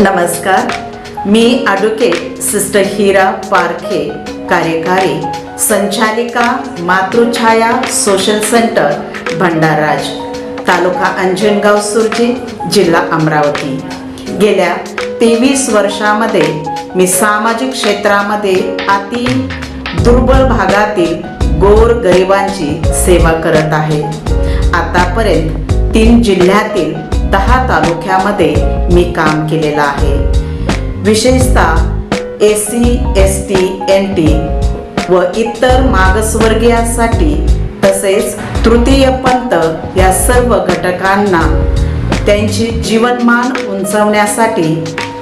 नमस्कार मी advocate sister Hira Parkhe कार्यकारी संचालिका मातृछाया सोशल सेंटर भंडाराज तालुका अंजनगाव सुरजी जिल्हा अमरावती. गेल्या तेवीस वर्षामध्ये मी सामाजिक क्षेत्रामध्ये अति दुर्बल भागातील गोर गरिबांची सेवा करत आहे. आतापर्यंत तीन जिल्ह्यातील दहा तालुक्यामध्ये मी काम केलेलं आहे. विशेषतः S C S T N T व इतर मागासवर्गीयांसाठी तसेच तृतीय पंथ या सर्व घटकांना त्यांचे जीवनमान उंचावण्यासाठी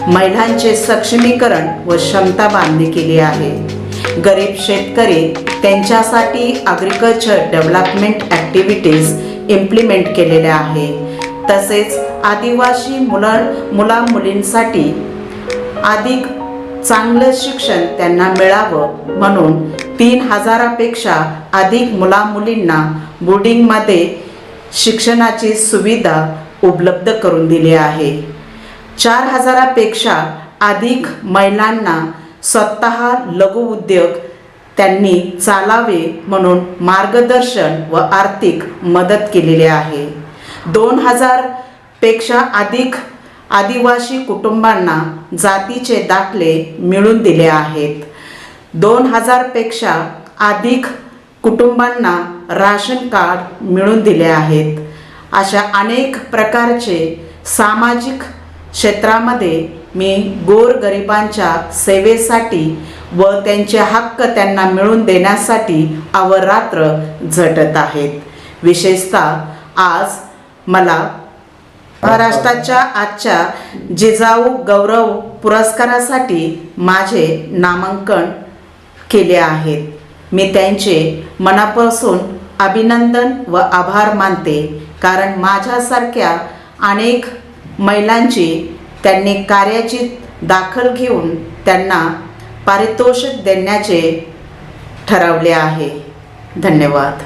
महिलांचे सक्षमीकरण व क्षमता बांधणी केली आहे. गरीब शेतकरी त्यांच्यासाठी ॲग्रिकल्चर डेव्हलपमेंट ॲक्टिव्हिटीज इम्प्लिमेंट केलेल्या आहे तसेच आदिवासी मुला मुला मुलींसाठी अधिक चांगलं शिक्षण त्यांना मिळावं म्हणून तीन हजारापेक्षा अधिक मुला मुलींना बोर्डिंगमध्ये शिक्षणाची सुविधा उपलब्ध करून दिली आहे. चार हजारापेक्षा अधिक महिलांना स्वतः लघु उद्योग त्यांनी चालावे म्हणून मार्गदर्शन व आर्थिक मदत केलेली आहे. दोन हजारपेक्षा अधिक आदिवासी कुटुंबांना जातीचे दाखले मिळून दिले आहेत. दोन हजारपेक्षा अधिक कुटुंबांना राशन कार्ड मिळून दिले आहेत. अशा अनेक प्रकारचे सामाजिक क्षेत्रामध्ये मी गोरगरिबांच्या सेवेसाठी व त्यांचे हक्क त्यांना मिळवून देण्यासाठी अवरात्र झटत आहेत. विशेषतः आज मला महाराष्ट्राच्या आजच्या जिजाऊ गौरव पुरस्कारासाठी माझे नामांकन केले आहेत. मी त्यांचे मनापासून अभिनंदन व आभार मानते कारण माझ्यासारख्या अनेक महिलांची त्यांनी कार्याची दाखल घेऊन त्यांना पारितोषिक देण्याचे ठरवले आहे. धन्यवाद.